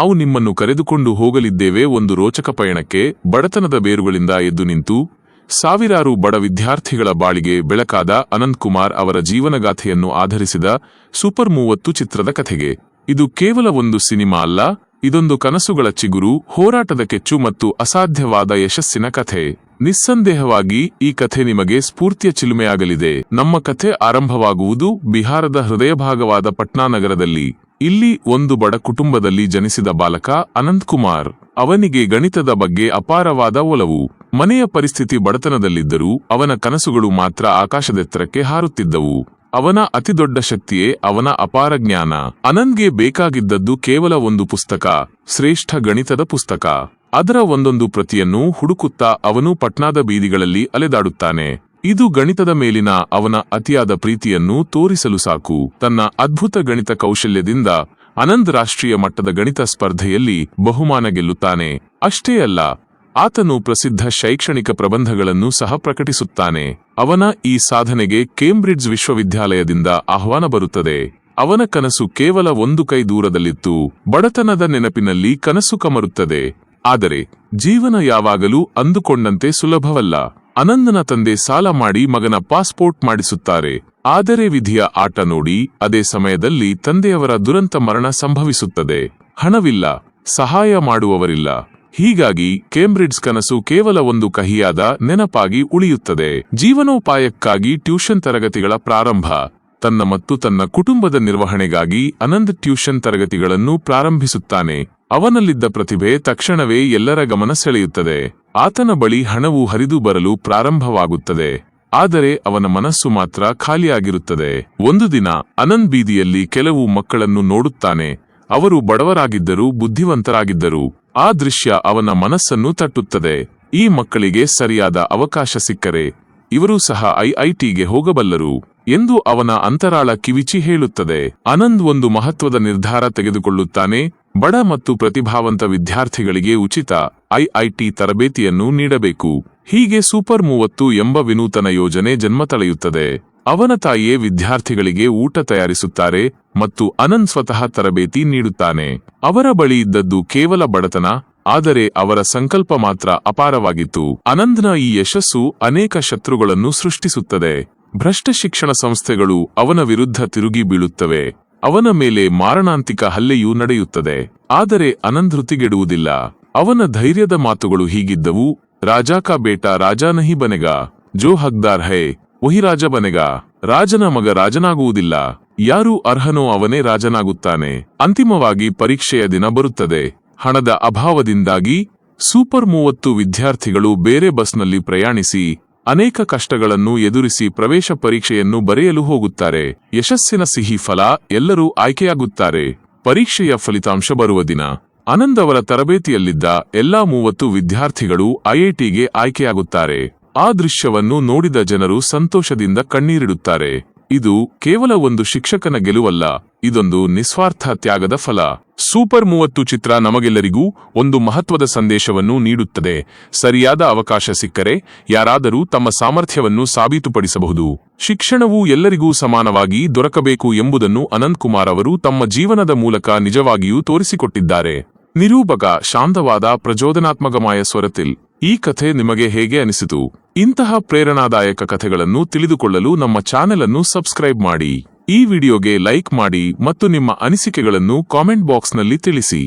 ಅವು ನಿಮ್ಮನ್ನು ಕರೆದುಕೊಂಡು ಹೋಗಲಿದ್ದೇವೆ ಒಂದು ರೋಚಕ ಪಯಣಕ್ಕೆ ಬಡತನದ ಬೇರುಗಳಿಂದ ಎದ್ದು ನಿಂತು ಸಾವಿರಾರು ಬಡ ವಿದ್ಯಾರ್ಥಿಗಳ ಬಾಳಿಗೆ ಬೆಳಕಾದ ಅನಂತ್ ಕುಮಾರ್ ಅವರ ಜೀವನಗಾಥೆಯನ್ನು ಆಧರಿಸಿದ ಸೂಪರ್ ಮೂವತ್ತು ಚಿತ್ರದ ಕಥೆಗೆ. ಇದು ಕೇವಲ ಒಂದು ಸಿನಿಮಾ ಅಲ್ಲ, ಇದೊಂದು ಕನಸುಗಳ ಚಿಗುರು, ಹೋರಾಟದ ಕೆಚ್ಚು ಮತ್ತು ಅಸಾಧ್ಯವಾದ ಯಶಸ್ಸಿನ ಕಥೆ. ನಿಸ್ಸಂದೇಹವಾಗಿ ಈ ಕಥೆ ನಿಮಗೆ ಸ್ಫೂರ್ತಿಯ ಚಿಲುಮೆಯಾಗಲಿದೆ. ನಮ್ಮ ಕಥೆ ಆರಂಭವಾಗುವುದು ಬಿಹಾರದ ಹೃದಯ ಭಾಗವಾದ ಪಟ್ನಾ ನಗರದಲ್ಲಿ. ಇಲ್ಲಿ ಒಂದು ಬಡ ಕುಟುಂಬದಲ್ಲಿ ಜನಿಸಿದ ಬಾಲಕ ಅನಂತ್ ಕುಮಾರ್. ಅವನಿಗೆ ಗಣಿತದ ಬಗ್ಗೆ ಅಪಾರವಾದ ಒಲವು. ಮನೆಯ ಪರಿಸ್ಥಿತಿ ಬಡತನದಲ್ಲಿದ್ದರೂ ಅವನ ಕನಸುಗಳು ಮಾತ್ರ ಆಕಾಶದೆತ್ತರಕ್ಕೆ ಹಾರುತ್ತಿದ್ದವು. ಅವನ ಅತಿದೊಡ್ಡ ಶಕ್ತಿಯೇ ಅವನ ಅಪಾರ ಜ್ಞಾನ. ಅನಂತ್ಗೆ ಬೇಕಾಗಿದ್ದದ್ದು ಕೇವಲ ಒಂದು ಪುಸ್ತಕ, ಶ್ರೇಷ್ಠ ಗಣಿತದ ಪುಸ್ತಕ. ಅದರ ಒಂದೊಂದು ಪ್ರತಿಯನ್ನು ಹುಡುಕುತ್ತಾ ಅವನು ಪಟ್ನಾದ ಬೀದಿಗಳಲ್ಲಿ ಅಲೆದಾಡುತ್ತಾನೆ. ಇದು ಗಣಿತದ ಮೇಲಿನ ಅವನ ಅತಿಯಾದ ಪ್ರೀತಿಯನ್ನು ತೋರಿಸಲು ಸಾಕು. ತನ್ನ ಅದ್ಭುತ ಗಣಿತ ಕೌಶಲ್ಯದಿಂದ ಅನಂತ್ ರಾಷ್ಟ್ರೀಯ ಮಟ್ಟದ ಗಣಿತ ಸ್ಪರ್ಧೆಯಲ್ಲಿ ಬಹುಮಾನ ಗೆಲ್ಲುತ್ತಾನೆ. ಅಷ್ಟೇ ಅಲ್ಲ, ಆತನು ಪ್ರಸಿದ್ಧ ಶೈಕ್ಷಣಿಕ ಪ್ರಬಂಧಗಳನ್ನು ಸಹ ಪ್ರಕಟಿಸುತ್ತಾನೆ. ಅವನ ಈ ಸಾಧನೆಗೆ ಕೇಂಬ್ರಿಡ್ಜ್ ವಿಶ್ವವಿದ್ಯಾಲಯದಿಂದ ಆಹ್ವಾನ ಬರುತ್ತದೆ. ಅವನ ಕನಸು ಕೇವಲ ಒಂದು ಕೈ ದೂರದಲ್ಲಿತ್ತು. ಬಡತನದ ನೆನಪಿನಲ್ಲಿ ಕನಸು ಕಮರುತ್ತದೆ. ಆದರೆ, ಜೀವನ ಯಾವಾಗಲೂ ಅಂದುಕೊಂಡಂತೆ ಸುಲಭವಲ್ಲ. ಅನಂದನ ತಂದೆ ಸಾಲ ಮಾಡಿ ಮಗನ ಪಾಸ್ಪೋರ್ಟ್ ಮಾಡಿಸುತ್ತಾರೆ. ಆದರೆ ವಿಧಿಯ ಆಟ ನೋಡಿ, ಅದೇ ಸಮಯದಲ್ಲಿ ತಂದೆಯವರ ದುರಂತ ಮರಣ ಸಂಭವಿಸುತ್ತದೆ. ಹಣವಿಲ್ಲ, ಸಹಾಯ ಮಾಡುವವರಿಲ್ಲ. ಹೀಗಾಗಿ ಕೇಂಬ್ರಿಡ್ಜ್ ಕನಸು ಕೇವಲ ಒಂದು ಕಹಿಯಾದ ನೆನಪಾಗಿ ಉಳಿಯುತ್ತದೆ. ಜೀವನೋಪಾಯಕ್ಕಾಗಿ ಟ್ಯೂಷನ್ ತರಗತಿಗಳ ಪ್ರಾರಂಭ. ತನ್ನ ಮತ್ತು ತನ್ನ ಕುಟುಂಬದ ನಿರ್ವಹಣೆಗಾಗಿ ಅನಂದ್ ಟ್ಯೂಷನ್ ತರಗತಿಗಳನ್ನು ಪ್ರಾರಂಭಿಸುತ್ತಾನೆ. ಅವನಲ್ಲಿದ್ದ ಪ್ರತಿಭೆ ತಕ್ಷಣವೇ ಎಲ್ಲರ ಗಮನ ಸೆಳೆಯುತ್ತದೆ. ಆತನ ಬಳಿ ಹಣವು ಹರಿದು ಬರಲು ಪ್ರಾರಂಭವಾಗುತ್ತದೆ. ಆದರೆ ಅವನ ಮನಸ್ಸು ಮಾತ್ರ ಖಾಲಿಯಾಗಿರುತ್ತದೆ. ಒಂದು ದಿನ ಅನಂತ್ ಬೀದಿಯಲ್ಲಿ ಕೆಲವು ಮಕ್ಕಳನ್ನು ನೋಡುತ್ತಾನೆ. ಅವರು ಬಡವರಾಗಿದ್ದರೂ ಬುದ್ಧಿವಂತರಾಗಿದ್ದರು. ಆ ದೃಶ್ಯ ಅವನ ಮನಸ್ಸನ್ನು ತಟ್ಟುತ್ತದೆ. ಈ ಮಕ್ಕಳಿಗೆ ಸರಿಯಾದ ಅವಕಾಶ ಸಿಕ್ಕರೆ. ಇವರೂ ಸಹ ಐಐಟಿಗೆ ಹೋಗಬಲ್ಲರು ಎಂದು ಅವನ ಅಂತರಾಳ ಕಿವಿಚಿ ಹೇಳುತ್ತದೆ. ಅನಂದ್ ಒಂದು ಮಹತ್ವದ ನಿರ್ಧಾರ ತೆಗೆದುಕೊಳ್ಳುತ್ತಾನೆ. ಬಡ ಮತ್ತು ಪ್ರತಿಭಾವಂತ ವಿದ್ಯಾರ್ಥಿಗಳಿಗೆ ಉಚಿತ ಐಐಟಿ ತರಬೇತಿಯನ್ನು ನೀಡಬೇಕು. ಹೀಗೆ ಸೂಪರ್ ಮೂವತ್ತು ಎಂಬ ವಿನೂತನ ಯೋಜನೆ ಜನ್ಮ ತಳೆಯುತ್ತದೆ. ಅವನ ತಾಯಿಯೇ ವಿದ್ಯಾರ್ಥಿಗಳಿಗೆ ಊಟ ತಯಾರಿಸುತ್ತಾರೆ ಮತ್ತು ಅನಂತ್ ಸ್ವತಃ ತರಬೇತಿ ನೀಡುತ್ತಾನೆ. ಅವರ ಬಳಿ ಇದ್ದದ್ದು ಕೇವಲ ಬಡತನ, ಆದರೆ ಅವರ ಸಂಕಲ್ಪ ಮಾತ್ರ ಅಪಾರವಾಗಿತ್ತು. ಅನಂತ್ನ ಈ ಯಶಸ್ಸು ಅನೇಕ ಶತ್ರುಗಳನ್ನು ಸೃಷ್ಟಿಸುತ್ತದೆ. ಭ್ರಷ್ಟ ಶಿಕ್ಷಣ ಸಂಸ್ಥೆಗಳು ಅವನ ವಿರುದ್ಧ ತಿರುಗಿ ಬೀಳುತ್ತವೆ. ಅವನ ಮೇಲೆ ಮಾರಣಾಂತಿಕ ಹಲ್ಲೆಯೂ ನಡೆಯುತ್ತದೆ. ಆದರೆ ಅನಂಧೃತಿಗೆಡುವುದಿಲ್ಲ ಅವನ ಧೈರ್ಯದ ಮಾತುಗಳು ಹೀಗಿದ್ದವು. ರಾಜಾ ಕಾ ಬೇಟಾ ರಾಜಾ ನಹಿ ಬನೆಗ. ಜೋ ಹಕ್ದಾರ್ ಹೈ, ವಹಿ ರಾಜ ಬನೆಗ. ರಾಜನ ಮಗ ರಾಜನಾಗುವುದಿಲ್ಲ. ಯಾರು ಅರ್ಹನೋ ಅವನೇ ರಾಜನಾಗುತ್ತಾನೆ. ಅಂತಿಮವಾಗಿ ಪರೀಕ್ಷೆಯ ದಿನ ಬರುತ್ತದೆ. ಹಣದ ಅಭಾವದಿಂದಾಗಿ ಸೂಪರ್ ಮೂವತ್ತು ವಿದ್ಯಾರ್ಥಿಗಳು ಬೇರೆ ಬಸ್ನಲ್ಲಿ ಪ್ರಯಾಣಿಸಿ ಅನೇಕ ಕಷ್ಟಗಳನ್ನು ಎದುರಿಸಿ ಪ್ರವೇಶ ಪರೀಕ್ಷೆಯನ್ನು ಬರೆಯಲು ಹೋಗುತ್ತಾರೆ. ಯಶಸ್ಸಿನ ಸಿಹಿ ಫಲ ಎಲ್ಲರೂ ಆಯ್ಕೆಯಾಗುತ್ತಾರೆ. ಪರೀಕ್ಷೆಯ ಫಲಿತಾಂಶ ಬರುವ ದಿನ. ಆನಂದ್ ಅವರ ತರಬೇತಿಯಲ್ಲಿದ್ದ ಎಲ್ಲಾ ಮೂವತ್ತು ವಿದ್ಯಾರ್ಥಿಗಳು ಐಐಟಿಗೆ ಆಯ್ಕೆಯಾಗುತ್ತಾರೆ. ಆ ದೃಶ್ಯವನ್ನು ನೋಡಿದ ಜನರು ಸಂತೋಷದಿಂದ ಕಣ್ಣೀರಿಡುತ್ತಾರೆ. ಇದು ಕೇವಲ ಒಂದು ಶಿಕ್ಷಕನ ಗೆಲುವಲ್ಲ, ಇದೊಂದು ನಿಸ್ವಾರ್ಥ ತ್ಯಾಗದ ಫಲ. ಸೂಪರ್ ಮೂವತ್ತು ಚಿತ್ರ ನಮಗೆಲ್ಲರಿಗೂ ಒಂದು ಮಹತ್ವದ ಸಂದೇಶವನ್ನು ನೀಡುತ್ತದೆ. ಸರಿಯಾದ ಅವಕಾಶ ಸಿಕ್ಕರೆ ಯಾರಾದರೂ ತಮ್ಮ ಸಾಮರ್ಥ್ಯವನ್ನು ಸಾಬೀತುಪಡಿಸಬಹುದು. ಶಿಕ್ಷಣವು ಎಲ್ಲರಿಗೂ ಸಮಾನವಾಗಿ ದೊರಕಬೇಕು ಎಂಬುದನ್ನು ಅನಂತಕುಮಾರ್ ಅವರು ತಮ್ಮ ಜೀವನದ ಮೂಲಕ ನಿಜವಾಗಿಯೂ ತೋರಿಸಿಕೊಟ್ಟಿದ್ದಾರೆ. ನಿರೂಪಕ ಶಾಂತವಾದ ಪ್ರಚೋದನಾತ್ಮಕಮಾಯ ಸ್ವರತಿಲ್ ಈ ಕಥೆ ನಿಮಗೆ ಹೇಗೆ ಅನಿಸಿತು? ಇಂತಹ ಪ್ರೇರಣಾದಾಯಕ ಕಥೆಗಳನ್ನು ತಿಳಿದುಕೊಳ್ಳಲು ನಮ್ಮ ಚಾನೆಲ್ ಅನ್ನು ಸಬ್ಸ್ಕ್ರೈಬ್ ಮಾಡಿ. ಈ ವಿಡಿಯೋಗೆ ಲೈಕ್ ಮಾಡಿ ಮತ್ತು ನಿಮ್ಮ ಅನಿಸಿಕೆಗಳನ್ನು ಕಾಮೆಂಟ್ ಬಾಕ್ಸ್ನಲ್ಲಿ ತಿಳಿಸಿ.